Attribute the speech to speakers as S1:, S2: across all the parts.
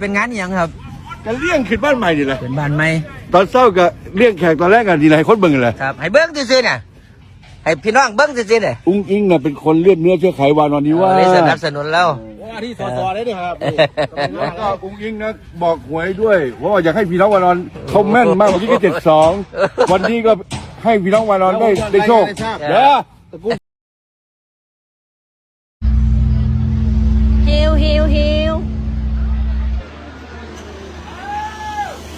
S1: เป็นงานอิหยังครับ
S2: ก็เลี้ยงขึ้นบ้านใหม่นี่แหละ
S1: เป็นบ้านใหม่
S2: ตอนเศร้าก็เลี้ยงแขกตอนแรกก็ดีหลายคนเบิ่งเลย
S1: ครับ ให้เบิ้งซื่อๆน่ะให้พี่น้องเบิ้งซื่อๆน่ะ
S2: อุ้งอิงน่ะเป็นคนเลือดเนื้อเชื้อไขวานอนนี้ว่า
S1: เลยสนับสนุนเรา
S3: ว่าที่สอสอได้ด้วยครับ
S2: แล้วก็อุ้งอิงนะบอกหวยด้วยว่าอยากให้พี่น้องวานอนเขาแม่นมากเมื่อกี้ก็เจ็ดสองวันนี้ก็ให้พี่น้องวานอนได้ได้โชคเด้อ
S4: ฮิ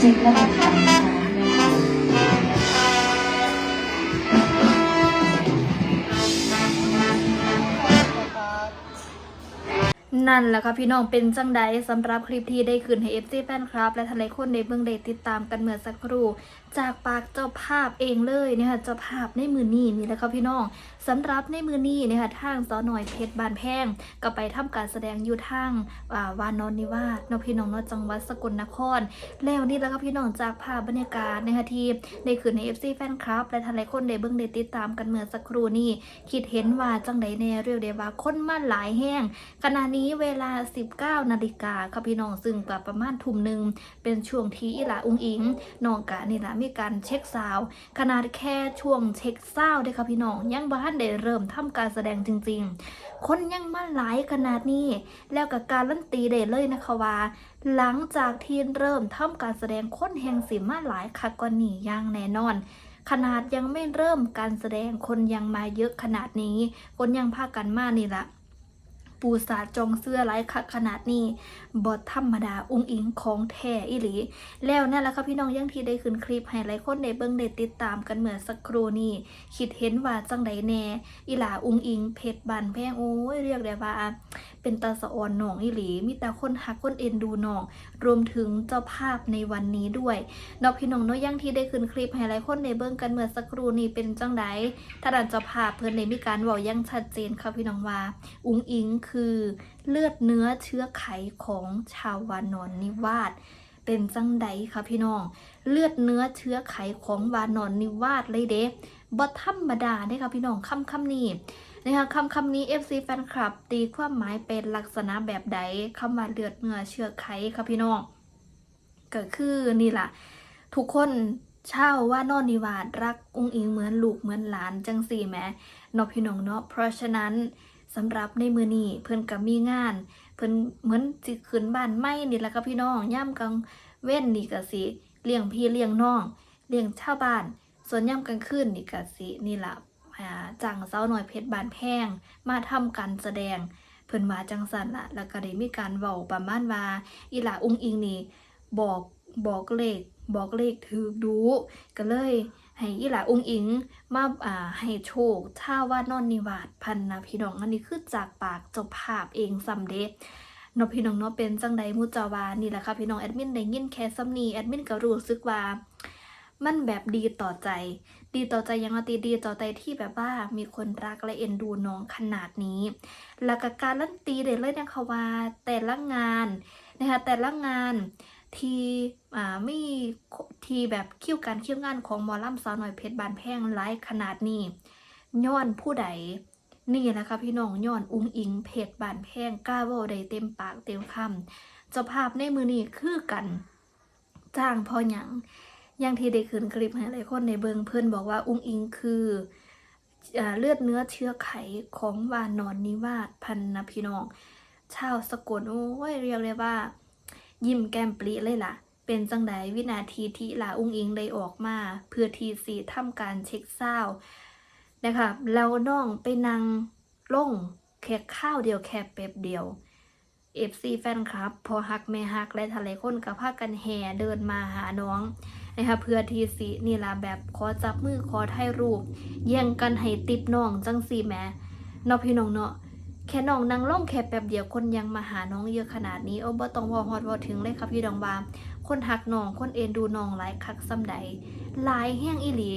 S5: ช็คระบบการนะคะ
S4: นั่นแหละค่ะพี่น้องเป็นจังใดสำหรับคลิปที่ได้คืนให้เอฟซีแฟนคลับ และทลายคนในเบื้องใดติดตามกันเหมื่อสักครู่ จากปากเจ้าภาพเองเลยเนี่ยค่ะเจ้าภาพในมือนี้นี่แหละค่ะพี่น้อง สำหรับในมือนี้นี่ยค่ะทางสอหน่อยเพชรบานแพงก็ไปทำการแสดงอยู่ทางาวานอนนิวาสนพี่น้องนจังหวัดสกลนคร แล้วนี่และค่ะพี่น้องจากภาพบรรยากาศนะคะที่ได้คืนให้เอฟซีแฟนคลับและทลายคนในเบื้องใดติดตามกันเมื่อสักครู่นี้คิดเห็นว่าจังใดแน่เรียกได้ว่าคนมาหลายแห้งขณะนี้เวลา 19นาฬิกาค่ะพี่น้องซึ่งกับประมาณทุ่มหนึ่งเป็นช่วงที่อีหลาอุงอิงน้องกะนี่ละมีการเช็คซาวขนาดแค่ช่วงเช็คซาวด์เด้ค่ะพี่น้องยังบ้านได้เริ่มทำการแสดงจริง ๆ คนยังมาหลายขนาดนี้ แล้วกับการลั่นตีได้เลยนะคะว่า หลังจากที่เริ่มทำการแสดงคนแห่งสิมาหลายคักกว่านี้อย่างแน่นอนขนาดยังไม่เริ่มการแสดงคนยังมาเยอะขนาดนี้ คนยังพากันมานี่ละ ปูสาจองเสื้อไร้คักขนาดนี้บอดธรรมดาอุ้งอิงของแท้อิหลี แล้วนั่นแหละค่ะพี่น้องยังที่ได้ขึ้นคลิปให้หลายคนได้เบิ้งได้ติดตามกันเหมือนสักครู่นี้คิดเห็นว่าจังไดแน่ อีหลาอุ้งอิงเพชรบานแพงโอ้ยเรียกได้ว่า เป็นตาสะออนหนองอิหลี มีแต่คนหักคนเอ็นดูหนอง รวมถึงเจ้าภาพในวันนี้ด้วยนอกพี่น้องน้อยยังที่ได้ขึ้นคลิปให้หลายคนได้เบิ่งกันเมื่อสักครู่นี้เป็นจังใดถ้าดันเจ้าภาพเพิ่อนได้มีการว้าอยังชัดเจนค่ะพี่น้องว่า อุ้งอิงคือเลือดเนื้อเชื้อไขของชาววานอนนิวาสเป็นจังใดคะพี่น้อง เลือดเนื้อเชื้อไขของวานอนนิวาสเลยเด้บ่ธรรมดาเด้ค่ะพี่น้องคำคำนี้ นะคะคำคำนี้ FC แฟนคลับ ตีความหมายเป็นลักษณะแบบใดคำว่าเลือดเนื้อเชื้อไขค่ะพี่น้องก็คือนี่ล่ะ ทุกคนเช่าว่านอนนิวาสรักอุ้งอิงเหมือนลูกเหมือนหลานจังสี่แหมเนาะพี่น้องเนาะเพราะฉะนั้นสำหรับในมือนี้เพิ่นก็มีงาน เพิ่นเหมือนสิขึ้นบ้านใหม่นี่แหละค่ะพี่น้องย่ำกลางเว้นนี่ก็สิเลี้ยงพี่เลี้ยงน้องเลี้ยงชาวบ้าน ส่วนย่ำกลางคืนนี่ก็สินี่ล่ะ อ่าจ้างสาวน้อยเพชรบานแพงมาทำการแสดงเพิ่นว่าจังสันละแล้วก็ได้มีการเว้าประมาณว่าอีหลาอุ้งอิงนี่บอกบอกเลขบอกเลขถือดูก็เลยให้อีหลาอุงอิงมาอ่าให้โชคท่าว่านอนนิวาสพันนะพี่น้องอันนี้คือจากปากจ้าภาพเองสำเด็จเนาะพี่น้องเนาะเป็นจังใดมุจาวานี่แหละค่ะพี่น้องแอดมินได้ยินแค่ซ้ำนี้แอดมินก็รู้สึกว่า มันแบบดีต่อใจ ดีต่อใจยังตีดีต่อใจที่แบบว่ามีคนรักและเอ็นดูน้องขนาดนี้ แล้วก็การลั่นตีเด็ดเลยนะคะว่าแต่ละงานนะคะแต่ละงานที่อ่ามีทีแบบคิ้วการคิ้วงานของหมอลำสาวหน่อยเพชรบานแพงไลฟ์ขนาดนี้ย้อนผู้ใดนี่แหละค่ะพี่น้องย้อนอุ้งอิงเพชรบานแพงกล้าว่าได้เต็มปากเต็มคำเจ้าภาพในมือนี้คือกัน จ้างพอหยัง อย่างที่ได้ขึ้นคลิปให้หลายคนในเบิงเพื่อนบอกว่าอุ้งอิงคืออเลือดเนื้อเชื้อไขของวานอนนิวาสพันนพี่น้องชาวสกลโอ้ยเรียกเลยว่า ยิ้มแก้มปรีเลยล่ะ เป็นจังไดวินาทีที่ลาอุ้งอิงได้ออกมา เพื่อทีสีทำการเช็คเศร้านะคะแล้วน้องไปนั่งล่งแค่ข้าวเดียวแค่เป๊บเดียว FC แฟนคลับ พอฮักแม่ฮักและทะเลคนกับพากันแห่เดินมาหาน้อง นะคะเพื่อทีสีนี่ล่ะแบบขอจับมือขอถ่ายรูปแย่งกันให้ติปน้องจังสี่แม่เนาะพี่น้องเนาะแค่น้องนั่งล่องแค่แป๊บเดียวคนยังมาหาน้องเยอะขนาดนี้โอ้บ่ต้องวอฮอดวอถึงเลยครับพี่ดองบามคนหักน้องคนเอ็นดูน้องหลายคักซ้ำใดหลายแห้งอีหลี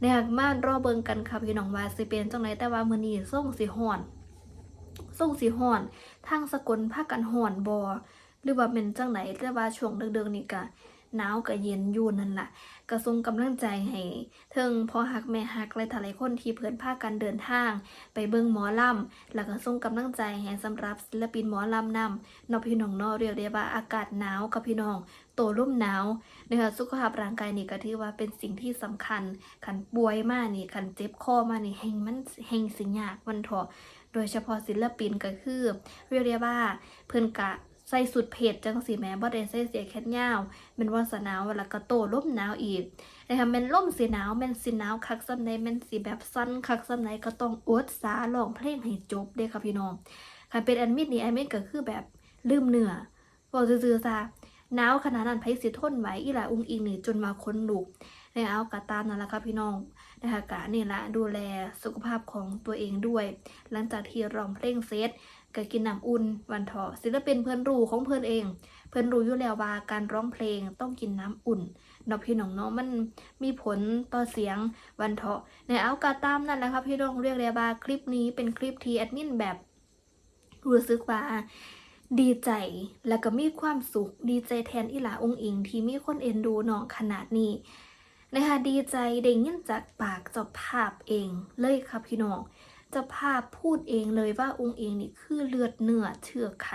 S4: เนี่ยมารอเบิงกันครับพี่น้องว่าสิเป็นจังไดแต่ว่ามือนี้ส่งสิฮ้อนส่งสิฮ้อนทางสกลพาคกันฮ้อนบ่หรือว่าเป็นจังไดแต่ว่าช่วงเดึกๆนี่ก็ หนาวก็เย็นอยู่นั่นล่ะก็ส่งกำลังใจให้เทิงพอฮักแม่ฮักและหลายคนที่เพิ่อนพากันเดินทาง ไปเบิ่งหมอลำแล้วก็ส่งกำลังใจให้สำหรับศิลปินหมอลำนำนอพี่น้องนอเรียกได้ว่าอากาศหนาวกับพี่น้องโตร่มหนาวนะคะสุขภาพร่างกายนี่ก็ถือว่าเป็นสิ่งที่สำคัญขันป่วยมากนี่ขันเจ็บคอมานี่แห่งมันแห่งสิยากมันถอโดยเฉพาะศิลปินก็คือเรียกได้ว่าเพิ่อนกะ ใส่สุดเพจจังสีแม้บ่ได้ใส่เสียแค่ยาวเป็นว่าสนาวแล้วก็โตร่มหนาวอีกนะคะแม่นล่มสีหนาวแม่นสีหนาวคักซ้ำใดแม่นสีแบบสั้นคักซ้ำใดก็ต้องอดสาร้องเพลงให้จบเด้ค่ะพี่น้องคันเป็นแอดมิดนี่แอดมิดก็คือแบบลืมเนื้อบอกซื่อๆซะหนาวขนาดนั้นไผสิทนไหวอีหลาอุ้งอิงนี่จนมาค้นลุกในเอากะตามนั่นแหละค่ะพี่น้องนะคะกะนี่ละดูแลสุขภาพของตัวเองด้วย หลังจากที่ร้องเพลงเซต ก็กินน้ำอุ่นวันเถาะศิลปินเพื่อนรู้ของเพื่อนเอง เพื่อนรู้อยู่แล้วว่าการร้องเพลงต้องกินน้ำอุ่นเนาะพี่น้องเนาะมันมีผลต่อเสียงวันเถาะในเอากาตามนั่นแหละครับพี่น้องเรียกเลยว่าคลิปนี้เป็นคลิปที่แอดมินแบบรู้สึกว่าดีใจแล้วก็มีความสุข ดีใจแทนอีหลาองอิง ที่มีคนเอ็นดูน้องขนาดนี้นะคะดีใจได้ยินจากปากจ้าภาพเองเลยครับพี่น้อง จ้าภาพพูดเองเลยว่าองค์เองนี่คือเลือดเนื้อเชื่อไข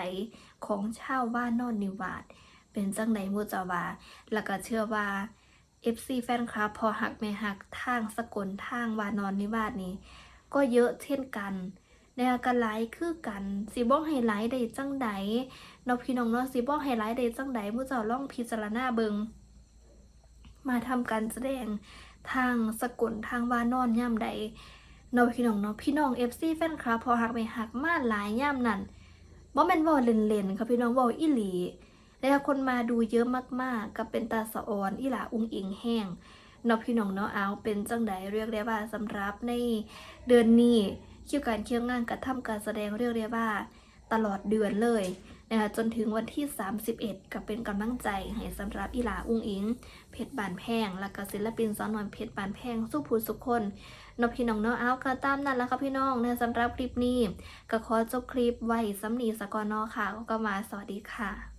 S4: ของชาวบ้านนอนนิวาสเป็นจังไดมูจาวาแล้วก็เชื่อว่า FC แฟนคลับพอหักไม่หักทางสกลทางวานอนนิวาสนี้ ก็เยอะเช่นกันในอาการไลฟ์คือกันสีบ้องไฮไลท์ได้จังใดเนาะพี่น้องเนาะสีบ้องไฮไลท์ได้จังใดมู่เจ้าล่องพิจารณาเบิงมาทำการแสดงทางสกลทางวานอนย่ำใด นาะพี่น้องเนาะพี่น้อง FC แฟนคลับพอหักไม่หักมาหลายย่ำนั่นบ่แม่นเว่าเล่นๆค่ะพี่น้องว่าอีหลีแล้วคนมาดูเยอะมากๆ กับเป็นตาสะออนอีหลาอุงอิงแห้งนอพี่น้องเนาะเอาเป็นจังไดเรียกได้ว่าสำหรับในเดือนนี้คิวการเคี่ยวงานกระทำการแสดงเรียกได้ว่า ตลอดเดือนเลย นะคะจนถึงวันที่ 31 ก็เป็นกำลังใจให้สำหรับอีหลาอุงอิง เพชรบานแพง และก็ศิลปินสอนนอนเพชรบานแพงสู้ผู้สุขคนนพี่น้องเนาะเอาก็ตามนั้นแล้วค่ะพี่น้องในสำหรับคลิปนี้ ก็ขอจบคลิปไว้สำนีสกอนเนอค่ะ ก็มาสวัสดีค่ะ